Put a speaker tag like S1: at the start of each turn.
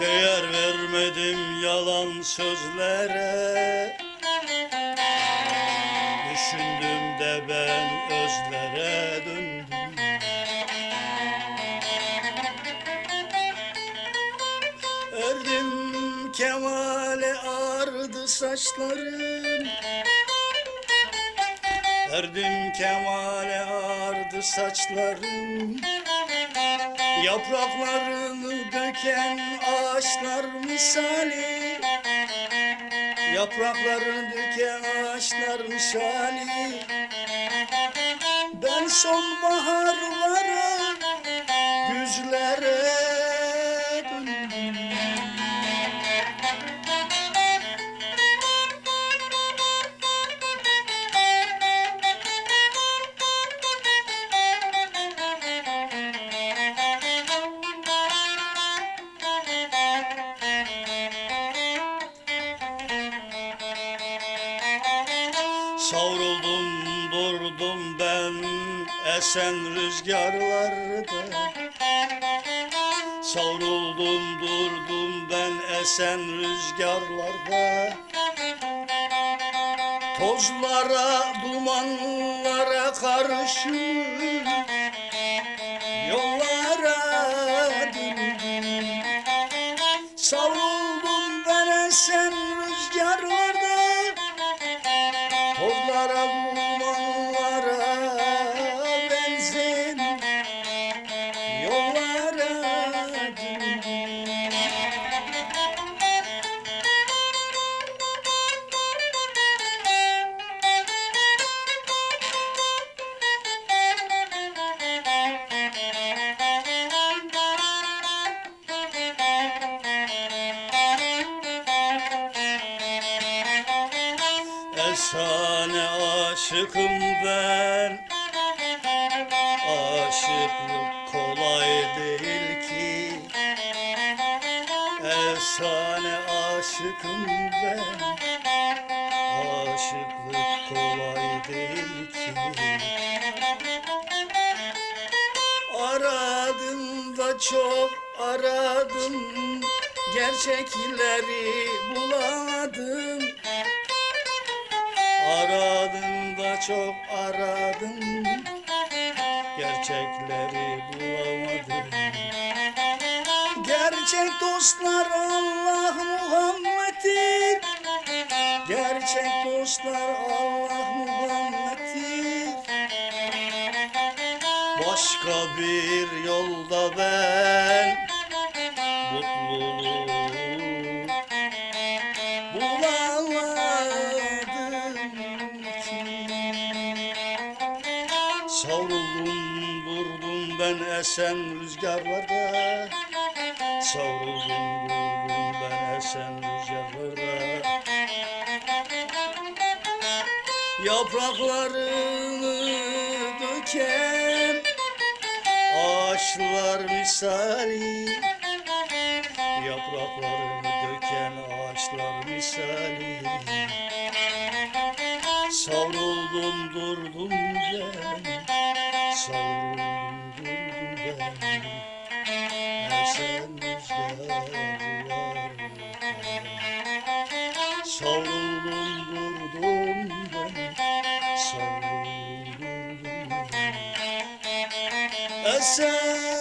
S1: Değer vermedim yalan sözlere Düşündüm de ben özlere döndüm. Erdim kemale ardı saçlarım. Erdim kemale ardı saçlarım. Yapraklarını döken ağaçlar misali Yapraklarını döken ağaçlar misali Ben sonbaharlara güzlere Durdum ben esen rüzgarlarda. Savruldum durdum ben esen rüzgarlarda. Tozlara, dumanlara karışır Yollara döndüm. Savruldum ben esen rüzgarlarda. Tozlara dumanlara Efsane aşıkım ben. Aşıklık kolay değil ki. Efsane aşıkım ben. Aşıklık kolay değil ki. Aradım da çok aradım Gerçekleri bulamadım Aradım da çok aradım Gerçekleri bulamadım. Gerçek dostlar Allah Muhammed'dir. Gerçek dostlar Allah Muhammed'dir. Başka bir yolda ben Mutluluğu Durdum ben esen rüzgarlarda Savruldum durdum ben esen rüzgarlarda Yapraklarını döken ağaçlar misali. Yapraklarını döken ağaçlar misali. Savruldum durdum ben Savruldum ben Esen rüzgarlar Savruldum ben Savruldum ben Esen